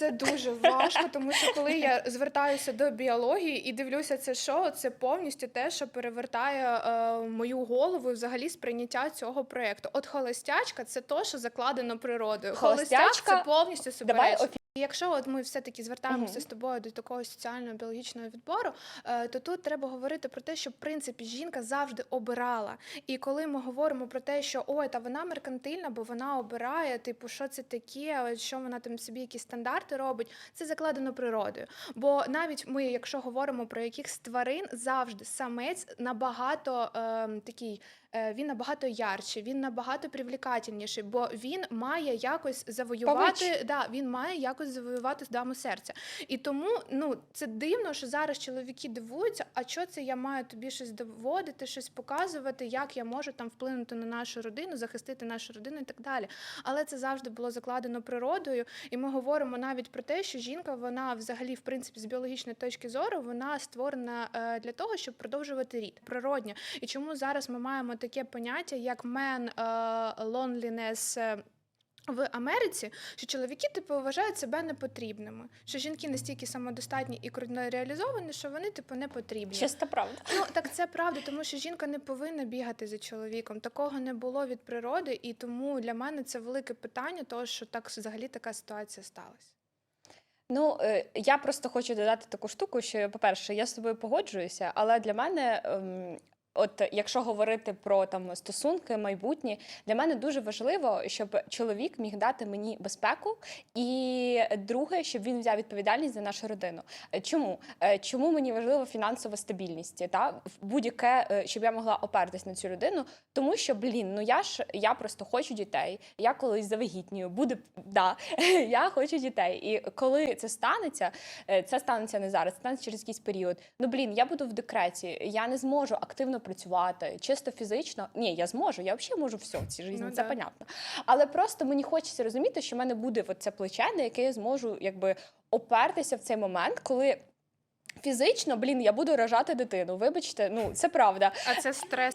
Це дуже важко, тому що коли я звертаюся до біології і дивлюся це шоу, це повністю те, що перевертає е, мою голову і взагалі сприйняття цього проєкту. От холостячка це то, що закладено природою. Холостяк Холостячка- це повністю суперечить. І Якщо от ми все-таки звертаємося з тобою до такого соціального біологічного відбору, е, то тут треба говорити про те, що в принципі жінка завжди обирала. І коли ми говоримо про те, що ой, та вона меркантильна, бо вона обирає, типу, що це таке, що вона там собі якісь стандарти робить, це закладено природою. Бо навіть ми, якщо говоримо про якихось тварин, завжди самець набагато е, такий. е, Він набагато ярче, він набагато привлекательніший, бо він має якось завоювати, Павич. да, він має якось завоювати даму серця. І тому ну це дивно, що зараз чоловіки дивуються, а що це я маю тобі щось доводити, щось показувати, як я можу там вплинути на нашу родину, захистити нашу родину і так далі. Але це завжди було закладено природою, і ми говоримо навіть про те, що жінка, вона взагалі, в принципі, з біологічної точки зору, вона створена е, для того, щоб продовжувати рід природньо. І чому зараз ми маємо таке поняття, як мен е, в Америці, що чоловіки типу вважають себе непотрібними, що жінки настільки самодостатні і крутно реалізовані, що вони типу не потрібні. Чиста правда. Ну так це правда, тому що жінка не повинна бігати за чоловіком. Такого не було від природи, і тому для мене це велике питання, того що так взагалі така ситуація сталася. Ну, е, я просто хочу додати таку штуку, що, по-перше, я з тобою погоджуюся, але для мене. От якщо говорити про там стосунки майбутні, для мене дуже важливо, щоб чоловік міг дати мені безпеку, і друге, щоб він взяв відповідальність за нашу родину. Е, Чому? Е, Чому мені важлива фінансова стабільність? Та будь-яке, е, щоб я могла опертись на цю людину, тому що блін, ну я ж я просто хочу дітей. Я колись завагітнюю, буде да, я хочу дітей. І коли це станеться, це станеться не зараз, це станеться через якийсь період. Ну блін, я буду в декреті, я не зможу активно працювати, чисто фізично. Ні, я зможу, я взагалі можу все в цій житті, Ну це да. понятно. Але просто мені хочеться розуміти, що в мене буде от це плече, на яке я зможу якби опертися в цей момент, коли. Фізично, блін, я буду рожати дитину. Вибачте, ну це правда. А це стрес.